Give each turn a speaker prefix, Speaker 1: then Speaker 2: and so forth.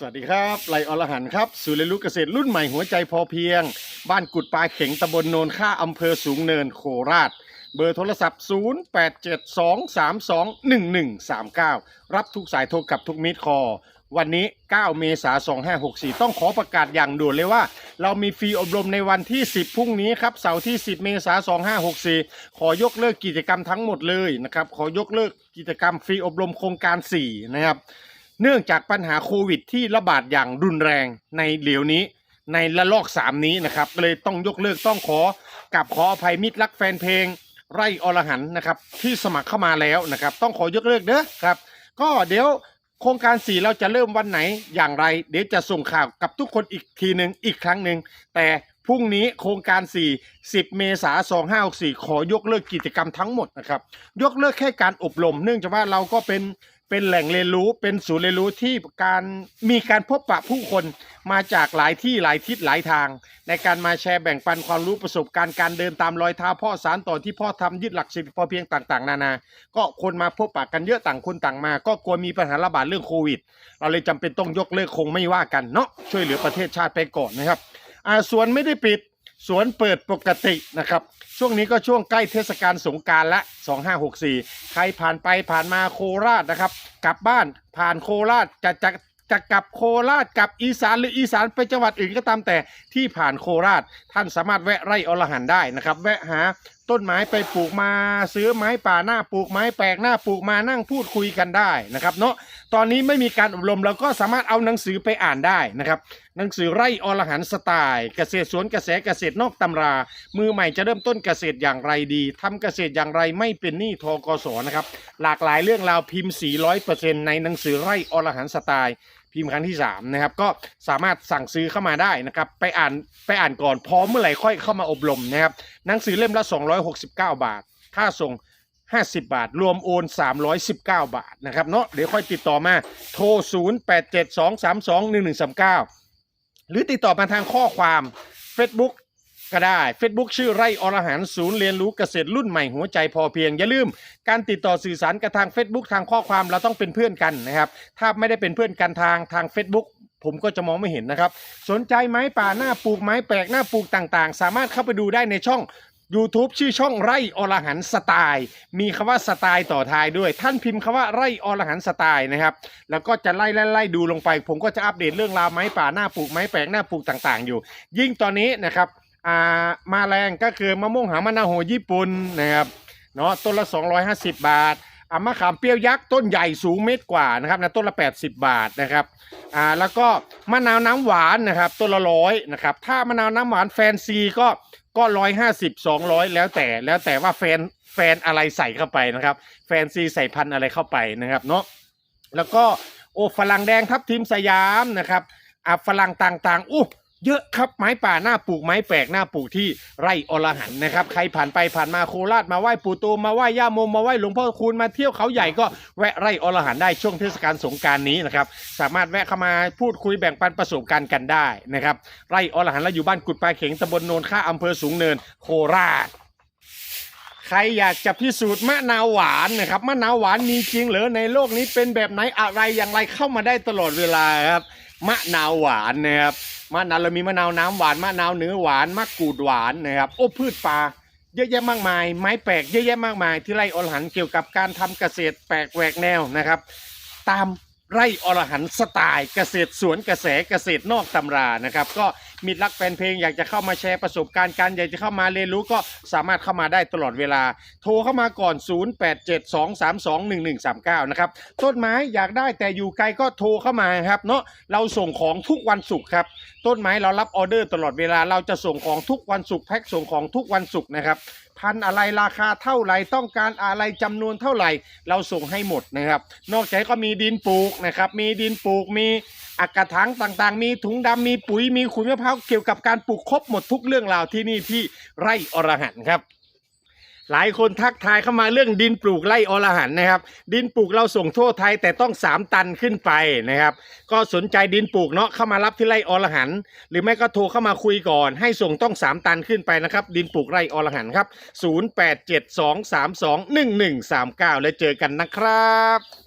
Speaker 1: สวัสดีครับไลอรหันครับศูนย์เรียนรู้เกษตรรุ่นใหม่หัวใจพอเพียง บ้านกุดปลาเข็งตำบลโนนค่าอำเภอสูงเนินโคราช เบอร์โทรศัพท์ 0872321139 รับทุกสายโทรกลับทุกมิตรคอ วันนี้ 9 เมษายน2564 ต้องขอประกาศอย่างด่วนเลยว่า เรามีฟรีอบรมในวันที่ 10 พรุ่งนี้ครับ เสาร์ที่ 10 เมษายน2564 ขอยกเลิกกิจกรรมทั้งหมดเลยนะครับ ขอยกเลิกกิจกรรมฟรีอบรมโครงการ 4 นะครับ เนื่องจากปัญหาโควิดที่ระบาดอย่างรุนแรงในเหลียวนี้ ในละลอก3นี้นะครับเลยต้องยกเลิกต้องขอกับขออภัยมิตรรักแฟนเพลง ไร่อรหันนะครับที่สมัครเข้ามาแล้วนะครับ ต้องขอยกเลิกเด้อครับ ก็เดี๋ยวโครงการ4เราจะเริ่มวันไหนอย่างไร เดี๋ยวจะส่งข่าวกับทุกคนอีกทีหนึ่งอีกครั้งหนึ่งแต่พรุ่งนี้โครงการ 4 10 เมษายน2564 ขอยกเลิกกิจกรรมทั้งหมดนะครับ ยกเลิกแค่การอบรม เนื่องจากว่าเราก็เป็น เป็นแหล่งเรียนรู้เป็นศูนย์เรียนรู้ที่การมีการพบปะผู้คนมาจากหลายที่หลายทิศหลายทาง ในการมาแชร์แบ่งปันความรู้ประสบการณ์การเดินตามรอยเท้าพ่อสารต่อที่พ่อทำยึดหลักสิบพอเพียงต่างๆ นานา ก็คนมาพบปะกันเยอะต่างคนต่างมา ก็กลัวมีปัญหาระบาดเรื่องโควิด เราเลยจำเป็นต้องยกเลิกคงไม่ว่ากันเนาะช่วยเหลือประเทศชาติไปก่อนนะครับอ่าสวนไม่ได้ปิด สวนเปิดปกตินะครับ ช่วงนี้ก็ช่วงใกล้เทศกาลสงการละ 2564 ใครผ่านไปผ่านมาโคราชนะครับ กลับบ้านผ่านโคราชจะจะจะกลับโคราชกลับอีสานหรืออีสานไปจังหวัดอื่นก็ตามแต่ที่ผ่านโคราช ท่านสามารถแวะไร่อรหันได้นะครับ แวะหา ต้นไม้ไปปลูกมาซื้อไม้ป่าหน้าปลูกไม้แปลกหน้าปลูกมานั่งพูดคุยกันได้นะครับ เนาะตอนนี้ไม่มีการอบรมเราก็สามารถเอาหนังสือไปอ่านได้นะครับ หนังสือไร่อรหันสไตล์เกษตรสวนกระแสเกษตรนอกตำรา มือใหม่จะเริ่มต้นเกษตรอย่างไรดีทำเกษตรอย่างไรไม่เป็นหนี้ทกสนะครับ หลากหลายเรื่องราวพิมพ์ 400%ในหนังสือไร่อรหันสไตล์ พิมพ์ครั้งที่3นะครับก็สามารถสั่งซื้อเข้ามาได้นะครับไปอ่านไปอ่านก่อนพร้อมเมื่อไหร่ค่อยเข้ามาอบรมนะครับหนังสือเล่มละ 269 บาท ค่าส่ง 50 บาท รวมโอน 319 บาทนะครับเนาะเดี๋ยวค่อยติดต่อมาโทร 0872321139 หรือติดต่อมาทางข้อความ Facebook ก็ได้ Facebook ชื่อไร่อรหันศูนย์เรียนรู้เกษตรรุ่นใหม่หัวใจพอเพียง อย่าลืม การติดต่อสื่อสารกับทาง Facebook ทางข้อความเราต้องเป็นเพื่อนกันนะครับ ถ้าไม่ได้เป็นเพื่อนกันทางทาง Facebook ผมก็จะมองไม่เห็นนะครับ สนใจไม้ป่าหน้าปลูกไม้แปลกหน้าปลูกต่างๆ สามารถเข้าไปดูได้ในช่อง YouTube ชื่อช่องไร่อรหันสไตล์ มีคำว่าสไตล์ต่อท้ายด้วย ท่านพิมพ์คำว่าไร่อรหันสไตล์นะครับ แล้วก็จะไล่ไล่ไล่ดูลงไป ผมก็จะอัปเดตเรื่องราวไม้ป่าหน้าปลูกไม้แปลกหน้าปลูกต่างๆ อยู่ ยิ่งตอนนี้นะครับ อ่ามาแรงก็คือมะม่วงหามะนาวโหญี่ปุ่นนะครับเนาะต้นละ 250 บาทอ่ามะขามเปรี้ยวยักษ์ต้นใหญ่สูงเมตรกว่านะครับนะต้นละ 80 บาทนะครับอ่าแล้วก็มะนาวน้ำหวานนะครับต้นละร้อยนะครับถ้ามะนาวน้ำหวานแฟนซีก็ก็ร้อยห้าสิบสองร้อยแล้วแต่แล้วแต่ว่าแฟนแฟนอะไรใส่เข้าไปนะครับ แฟนซีใส่พันอะไรเข้าไปนะครับเนาะแล้วก็โอ้ฝรั่งแดงทับทิมสยามนะครับอ่าฝรั่งต่างๆอู้ เยอะครับไม้ป่าหน้าปลูกไม้แปลกหน้าปลูกที่ไร่อรหันนะครับ ใครผ่านไปผ่านมาโคราชมาไหว้ปู่ตูมาไหว้ย่าโมมาไหว้หลวงพ่อคูณมาเที่ยวเขาใหญ่ก็แวะไร่อรหันได้ช่วงเทศกาลสงการนี้นะครับสามารถแวะเข้ามาพูดคุยแบ่งปันประสบการณ์กันได้นะครับไร่อรหันเราอยู่บ้านกุดปลาเข็งตำบลโนนค่าอำเภอสูงเนิน โคราช ใครอยากจะพิสูจน์มะนาวหวานนะครับมะนาวหวานมีจริงเหรือในโลกนี้เป็นแบบไหนอะไรอย่างไรเข้ามาได้ตลอดเวลาครับมะนาวหวานนะครับมะนาวเรามีมะนาวน้ำหวานมะนาวเนื้อหวานมะกรูดหวานนะครับโอ้พืชป่าเยอะแยะมากมาย ไม้แปลกเยอะแยะมากมาย ที่ไร่อรหันเกี่ยวกับการทำเกษตรแปลกแหวกแนวนะครับ ตาม ไร่อรหันสไตล์เกษตรสวนกระแสเกษตรนอกตำรานะครับ ก็มิตรรักแฟนเพลงอยากจะเข้ามาแชร์ประสบการณ์กันอยากจะเข้ามาเรียนรู้ก็สามารถเข้ามาได้ตลอดเวลา โทรเข้ามาก่อน 0872321139 นะครับ ต้นไม้อยากได้แต่อยู่ไกลก็โทรเข้ามาครับเนาะเราส่งของทุกวันศุกร์ครับ ต้นไม้เรารับออเดอร์ตลอดเวลาเราจะส่งของทุกวันศุกร์แพ็คส่งของทุกวันศุกร์นะครับ พันอะไรราคาเท่าไหร่ต้องการอะไรจำนวนเท่าไหร่ เราส่งให้หมดนะครับ นอกจากก็มีดินปลูกนะครับ มีดินปลูกมีอากกระถางต่างๆ มีถุงดำมีปุ๋ยมีขุยมะพร้าวเกี่ยวกับการปลูกครบหมดทุกเรื่องราวที่นี่ที่ไร่อรหันต์ครับ หลายคนทักทายเข้ามาเรื่องดินปลูกไร่อรหันนะครับ ดินปลูกเราส่งทั่วไทยแต่ต้อง 3 ตันขึ้นไปนะครับ ก็สนใจดินปลูกเนาะเข้ามารับที่ไร่อรหันหรือไม่ก็โทรเข้ามาคุยก่อน ให้ส่งต้อง 3 ตันขึ้นไปนะครับ ดินปลูกไร่อรหันครับ 0872321139 แล้วเจอกันนะครับ